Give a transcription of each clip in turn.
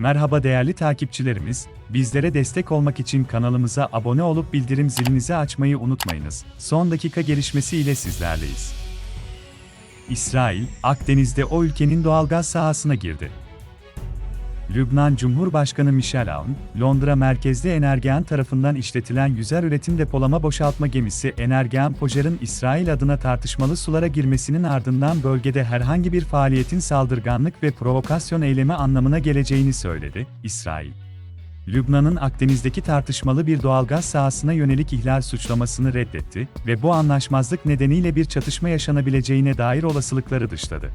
Merhaba değerli takipçilerimiz, bizlere destek olmak için kanalımıza abone olup bildirim zilinizi açmayı unutmayınız. Son dakika gelişmesi ile sizlerleyiz. İsrail, Akdeniz'de o ülkenin doğalgaz sahasına girdi. Lübnan Cumhurbaşkanı Michel Aoun, Londra merkezli Energean tarafından işletilen yüzer üretim depolama boşaltma gemisi Energean Pojar'ın İsrail adına tartışmalı sulara girmesinin ardından bölgede herhangi bir faaliyetin saldırganlık ve provokasyon eylemi anlamına geleceğini söyledi, İsrail. Lübnan'ın Akdeniz'deki tartışmalı bir doğalgaz sahasına yönelik ihlal suçlamasını reddetti ve bu anlaşmazlık nedeniyle bir çatışma yaşanabileceğine dair olasılıkları dışladı.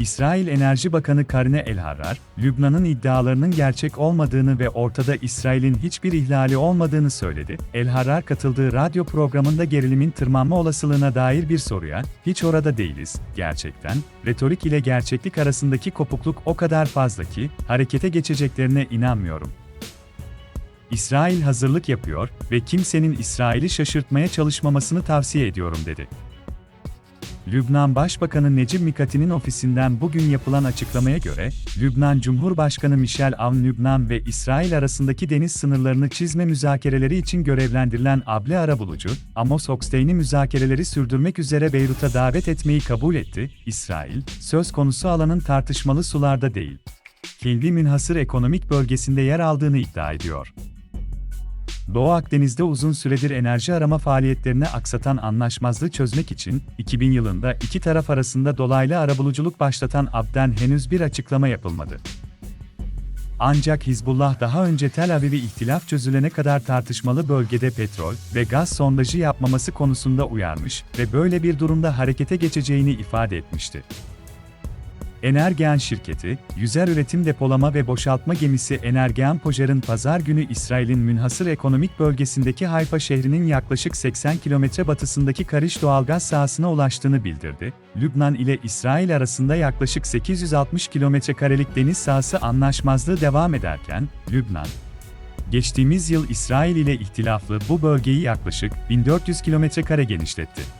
İsrail Enerji Bakanı Karine El-Harrar, Lübnan'ın iddialarının gerçek olmadığını ve ortada İsrail'in hiçbir ihlali olmadığını söyledi. El-Harrar katıldığı radyo programında gerilimin tırmanma olasılığına dair bir soruya, hiç orada değiliz, gerçekten, retorik ile gerçeklik arasındaki kopukluk o kadar fazla ki, harekete geçeceklerine inanmıyorum. İsrail hazırlık yapıyor ve kimsenin İsrail'i şaşırtmaya çalışmamasını tavsiye ediyorum dedi. Lübnan Başbakanı Necip Mikati'nin ofisinden bugün yapılan açıklamaya göre, Lübnan Cumhurbaşkanı Michel Aoun Lübnan ve İsrail arasındaki deniz sınırlarını çizme müzakereleri için görevlendirilen Able Arabulucu, Amos Hochstein'i müzakereleri sürdürmek üzere Beyrut'a davet etmeyi kabul etti. İsrail, söz konusu alanın tartışmalı sularda değil, kendi münhasır ekonomik bölgesinde yer aldığını iddia ediyor. Doğu Akdeniz'de uzun süredir enerji arama faaliyetlerini aksatan anlaşmazlığı çözmek için, 2000 yılında iki taraf arasında dolaylı arabuluculuk başlatan Ab'den henüz bir açıklama yapılmadı. Ancak Hizbullah daha önce Tel Aviv'i ihtilaf çözülene kadar tartışmalı bölgede petrol ve gaz sondajı yapmaması konusunda uyarmış ve böyle bir durumda harekete geçeceğini ifade etmişti. Energean şirketi, yüzer üretim depolama ve boşaltma gemisi Energean Pojar'ın pazar günü İsrail'in münhasır ekonomik bölgesindeki Hayfa şehrinin yaklaşık 80 kilometre batısındaki Kariş doğalgaz sahasına ulaştığını bildirdi. Lübnan ile İsrail arasında yaklaşık 860 kilometre karelik deniz sahası anlaşmazlığı devam ederken, Lübnan, geçtiğimiz yıl İsrail ile ihtilaflı bu bölgeyi yaklaşık 1400 kilometre kare genişletti.